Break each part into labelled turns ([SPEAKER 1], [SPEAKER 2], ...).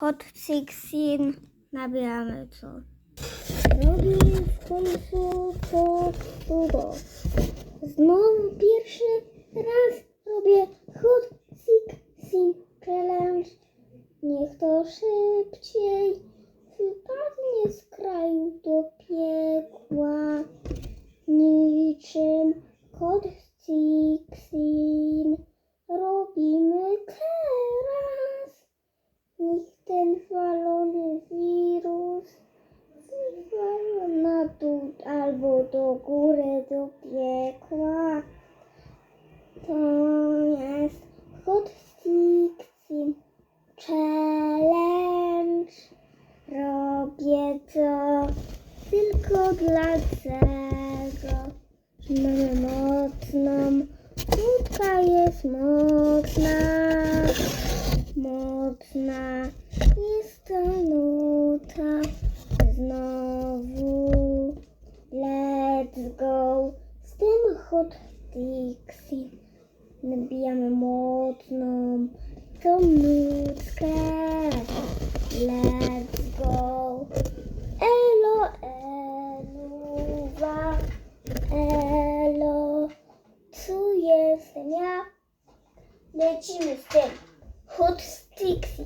[SPEAKER 1] Hot Sixteen nabieramy co? Robię w końcu to cudo. Znowu pierwszy raz robię Hot Sixteen Challenge. Niech to szybciej wypadnie z kraju do piekła. Niczym Hot Sixteen robimy teraz. Niech ten walony wirus zwala na dół albo do góry, do piekła. To jest Hot Sixteen Challenge. Robię to tylko dlatego, że mamy mocną, nutka jest mocna, mocna jest ta nuta. Znowu let's go z tym hot Dixie. Nabijamy mocną tą nutkę. Let's go. Elo, eluwa, elo. Tu jestem ja. Lecimy z tym. Hot Stixie.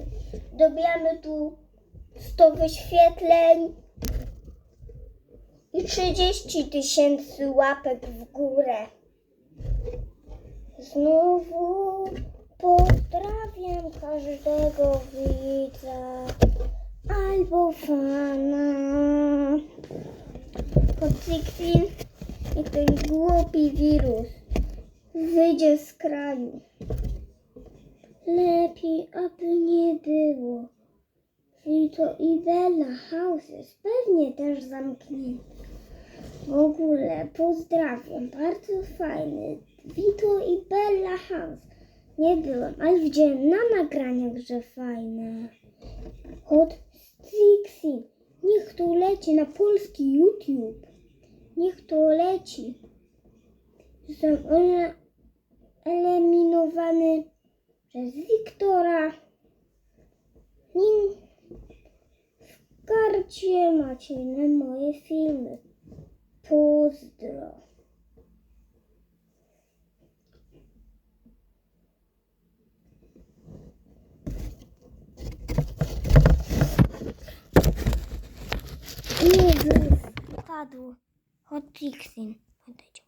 [SPEAKER 1] Dobijamy tu 100 wyświetleń i 30 tysięcy łapek w górę. Znowu pozdrawiam każdego widza albo fana. Podcyklin i ten głupi wirus wyjdzie z kraju. Lepiej, aby nie było. I Bella Houses pewnie też zamknięte. W ogóle pozdrawiam, bardzo fajny. Vito i Bella House. Nie byłam, ale widziałem na nagraniach, że fajne. Hot Strixie. Niech to leci na polski YouTube. Niech to leci. Zostałem ele- eliminowany przez Wiktora. Nim w karcie macie inne moje filmy. pozdro. Jezus, padł. Od Dixin. Odejdź.